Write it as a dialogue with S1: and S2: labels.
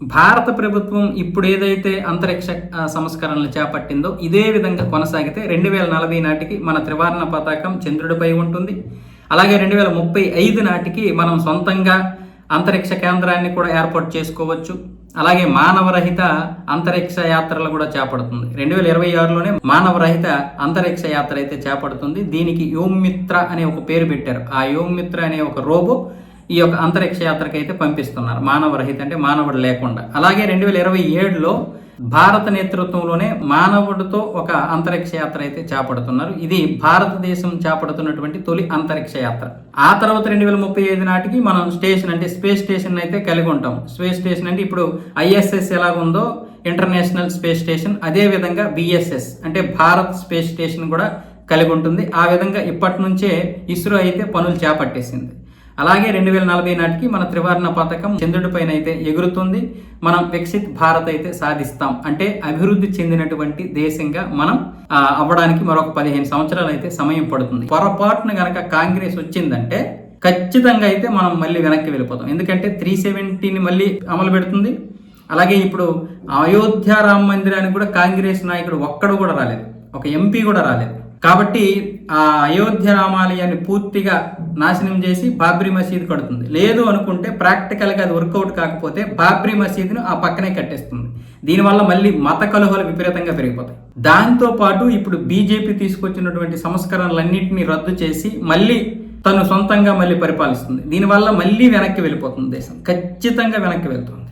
S1: భారత ప్రభుత్వం ఇప్పుడు ఏదైతే అంతరిక్ష సంస్కరణలు చేపట్టిందో ఇదే విధంగా కొనసాగితే రెండు వేల నలభై నాటికి మన త్రివర్ణ పతాకం చంద్రుడిపై ఉంటుంది. అలాగే రెండు వేల ముప్పై ఐదు నాటికి మనం సొంతంగా అంతరిక్ష కేంద్రాన్ని కూడా ఏర్పాటు చేసుకోవచ్చు. అలాగే మానవరహిత అంతరిక్ష యాత్రలు కూడా చేపడుతుంది. రెండు వేల ఇరవై ఆరులోనే మానవరహిత అంతరిక్ష యాత్ర అయితే చేపడుతుంది. దీనికి యోమిత్ర అనే ఒక పేరు పెట్టారు. ఆ యోమిత్ర అనే ఒక రోబో ఈ యొక్క అంతరిక్ష యాత్రకి అయితే పంపిస్తున్నారు. మానవ రహిత అంటే మానవుడు లేకుండా. అలాగే రెండు వేల ఇరవై ఏడులో భారత నేతృత్వంలోనే మానవుడితో ఒక అంతరిక్ష యాత్ర అయితే చేపడుతున్నారు. ఇది భారతదేశం చేపడుతున్నటువంటి తొలి అంతరిక్ష యాత్ర. ఆ తర్వాత రెండు వేల ముప్పై ఐదు నాటికి మనం స్టేషన్ అంటే స్పేస్ స్టేషన్ అయితే కలిగి ఉంటాం. స్పేస్ స్టేషన్ అంటే ఇప్పుడు ఐఎస్ఎస్ ఎలాగుందో ఇంటర్నేషనల్ స్పేస్ స్టేషన్ అదే విధంగా బిఎస్ఎస్ అంటే భారత్ స్పేస్ స్టేషన్ కూడా కలిగి ఉంటుంది. ఆ విధంగా ఇప్పటి నుంచే ఇస్రో అయితే పనులు చేపట్టేసింది. అలాగే రెండు వేల నలభై నాటికి మన త్రివర్ణ పథకం చంద్రుడి పైన అయితే ఎగురుతుంది. మనం వికసిత్ భారత్ అయితే సాధిస్తాం. అంటే అభివృద్ధి చెందినటువంటి దేశంగా మనం అవ్వడానికి మరొక పదిహేను సంవత్సరాలు అయితే సమయం పడుతుంది. పొరపాటున గనక కాంగ్రెస్ వచ్చిందంటే ఖచ్చితంగా అయితే మనం మళ్ళీ వెనక్కి వెళ్ళిపోతాం. ఎందుకంటే త్రీ సెవెంటీని మళ్ళీ అమలు పెడుతుంది. అలాగే ఇప్పుడు అయోధ్య రామ మందిరానికి కూడా కాంగ్రెస్ నాయకుడు ఒక్కడు కూడా రాలేదు. ఒక ఎంపీ కూడా రాలేదు. కాబట్టి ఆ అయోధ్య రామాలయాన్ని పూర్తిగా నాశనం చేసి బాబ్రీ మసీద్ కడుతుంది. లేదు అనుకుంటే ప్రాక్టికల్గా అది వర్కౌట్ కాకపోతే బాబ్రీ మసీద్ను ఆ పక్కనే కట్టేస్తుంది. దీనివల్ల మళ్ళీ మత కలుహలు విపరీతంగా పెరిగిపోతాయి. దాంతో పాటు ఇప్పుడు బీజేపీ తీసుకొచ్చినటువంటి సంస్కరణలన్నింటినీ రద్దు చేసి మళ్ళీ తను సొంతంగా మళ్ళీ పరిపాలిస్తుంది. దీనివల్ల మళ్ళీ వెనక్కి వెళ్ళిపోతుంది దేశం. ఖచ్చితంగా వెనక్కి వెళ్తుంది.